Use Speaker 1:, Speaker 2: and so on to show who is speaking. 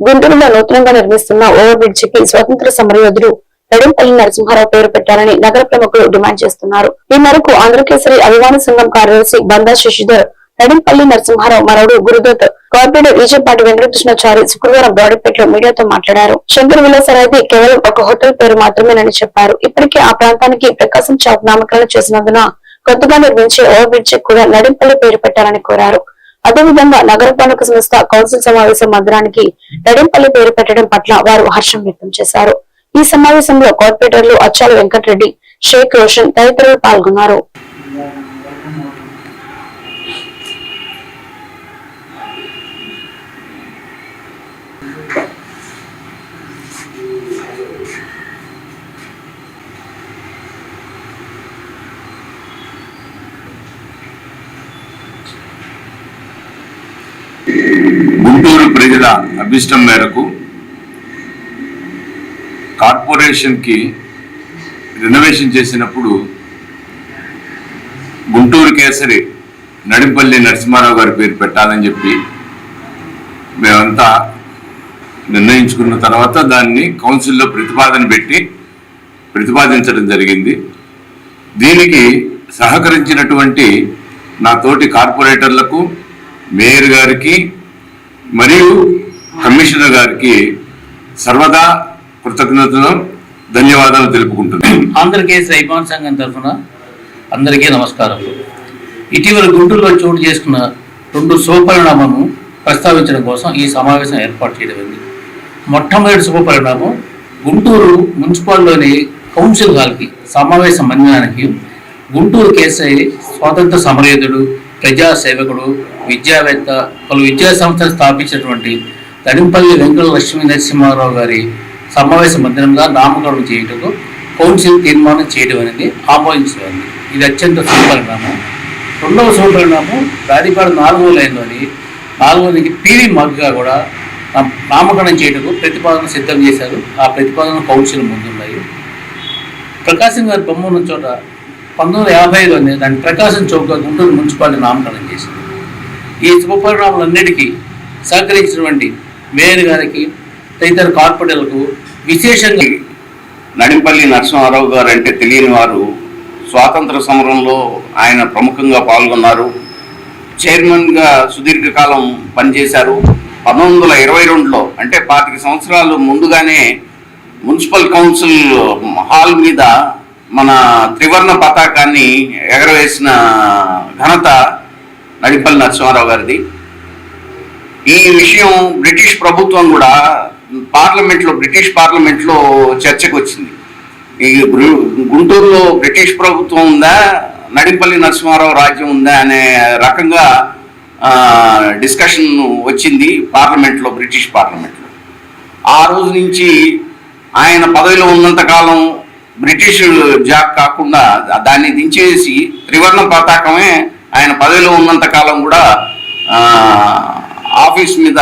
Speaker 1: గుంటూరులో నూతనంగా నిర్మిస్తున్న ఓవర్ బ్రిడ్జ్కి స్వతంత్ర సమరయోధుడు నడింపల్లి నరసింహారావు పేరు పెట్టాలని నగర ప్రముఖులు డిమాండ్ చేస్తున్నారు. ఈ మేరకు ఆంధ్రకేసరి అభిమాన సంఘం కార్యదర్శి బందా శశిధర్ నడింపల్లి నరసింహారావు మరొడు గురుదత్ కార్పొరేటర్ విజయపాటి వెంకటకృష్ణాచారి శుక్రవారం బ్రాడపేటలో మీడియాతో మాట్లాడారు. శంకర్ విలాస్ అనేది కేవలం ఒక హోటల్ పేరు మాత్రమేనని చెప్పారు. ఇప్పటికే ఆ ప్రాంతానికి ప్రకాశం చాప్ నామకరణ చేసినందున కొత్తగా నిర్మించే ఓవర్ బ్రిడ్జ్ కూడా నడింపల్లి పేరు పెట్టాలని కోరారు. అదేవిధంగా నగరపాలక సంస్థ కౌన్సిల్ సమావేశం మందిరానికి నడింపల్లి పేరు పెట్టడం పట్ల వారు హర్షం వ్యక్తం చేశారు. ఈ సమావేశంలో కార్పొరేటర్లు అచ్చాల వెంకటరెడ్డి షేక్ రోషన్ తదితరులు పాల్గొన్నారు
Speaker 2: గుంటూరు ప్రజల అభిష్టం మేరకు కార్పొరేషన్కి రినోవేషన్ చేసినప్పుడు గుంటూరు కేసరి నడింపల్లి నరసింహారావు గారి పేరు పెట్టాలని చెప్పి మేమంతా నిర్ణయించుకున్న తర్వాత దాన్ని కౌన్సిల్లో ప్రతిపాదన పెట్టి ప్రతిపాదించడం జరిగింది. దీనికి సహకరించినటువంటి నా తోటి కార్పొరేటర్లకు మేయర్ గారికి మరియు కమిషనర్ గారికి సర్వదా కృతజ్ఞతలు ధన్యవాదాలు తెలుపుకుంటున్నాను.
Speaker 3: ఆంధ్రకేశ్ రైబాన్ సంఘం తరఫున అందరికీ నమస్కారం ఇటీవల గుంటూరులో చోటు చేసుకున్న రెండు శుభపరిణామాలను ప్రస్తావించడం కోసం ఈ సమావేశం ఏర్పాటు చేయడం మొట్టమొదటి శుభపరిణామం గుంటూరు మున్సిపాల్లోని కౌన్సిల్ హాల్కి సమావేశ మందిరానికి గుంటూరు కేసై స్వాతంత్ర సమరయోధుడు ప్రజా సేవకుడు విద్యావేత్త పలు విద్యా సంస్థలు స్థాపించినటువంటి తడింపల్లి వెంకట లక్ష్మీ నరసింహారావు గారి సమావేశ మందిరంగా నామకరణం చేయుటకు కౌన్సిల్ తీర్మానం చేయడం అనేది ఆమోదించబడింది. ఇది అత్యంత సుపరిణామం రెండవ సుపరిణామం దాడిపాడ నాలుగో లైన్లోని నాలుగోనికి పీవీ మగ్గా కూడా నామకరణం చేయటకు ప్రతిపాదన సిద్ధం చేశారు. ఆ ప్రతిపాదన కౌన్సిల్ ముందున్నాయి. ప్రకాశం గారి బొమ్మ ఉన్న చోట పంతొమ్మిది వందల యాభై ఐదులోనే దాన్ని ప్రకాశం చౌక్గా గుంటూరు మున్సిపాలిటీ నామకరణం చేసింది. ఈ శుభపరిణామాలన్నిటికీ సహకరించినటువంటి మేయర్ గారికి తదితర కార్పొరేటర్లకు విశేషంగా
Speaker 2: నడింపల్లి నరసింహారావు గారు అంటే తెలియని వారు స్వాతంత్ర సమరంలో ఆయన ప్రముఖంగా పాల్గొన్నారు. చైర్మన్గా సుదీర్ఘకాలం పనిచేశారు. పంతొమ్మిది వందల ఇరవై రెండులో అంటే పాతిక సంవత్సరాలు ముందుగానే మున్సిపల్ కౌన్సిల్ హాల్ మీద మన త్రివర్ణ పతాకాన్ని ఎగరవేసిన ఘనత నడిపల్లి నరసింహారావు గారిది. ఈ విషయం బ్రిటిష్ ప్రభుత్వం కూడా పార్లమెంట్లో బ్రిటిష్ పార్లమెంట్లో చర్చకు వచ్చింది ఈ గుంటూరులో బ్రిటిష్ ప్రభుత్వం ఉందా నడింపల్లి నరసింహారావు రాజ్యం ఉందా అనే రకంగా డిస్కషన్ వచ్చింది పార్లమెంట్లో బ్రిటిష్ పార్లమెంట్లో. ఆ రోజు నుంచి ఆయన పదవిలో ఉన్నంత కాలం బ్రిటిష్ జాబ్ కాకుండా దాన్ని దించేసి త్రివర్ణ పతాకమే ఆయన పదవిలో ఉన్నంత కాలం కూడా ఆఫీస్ మీద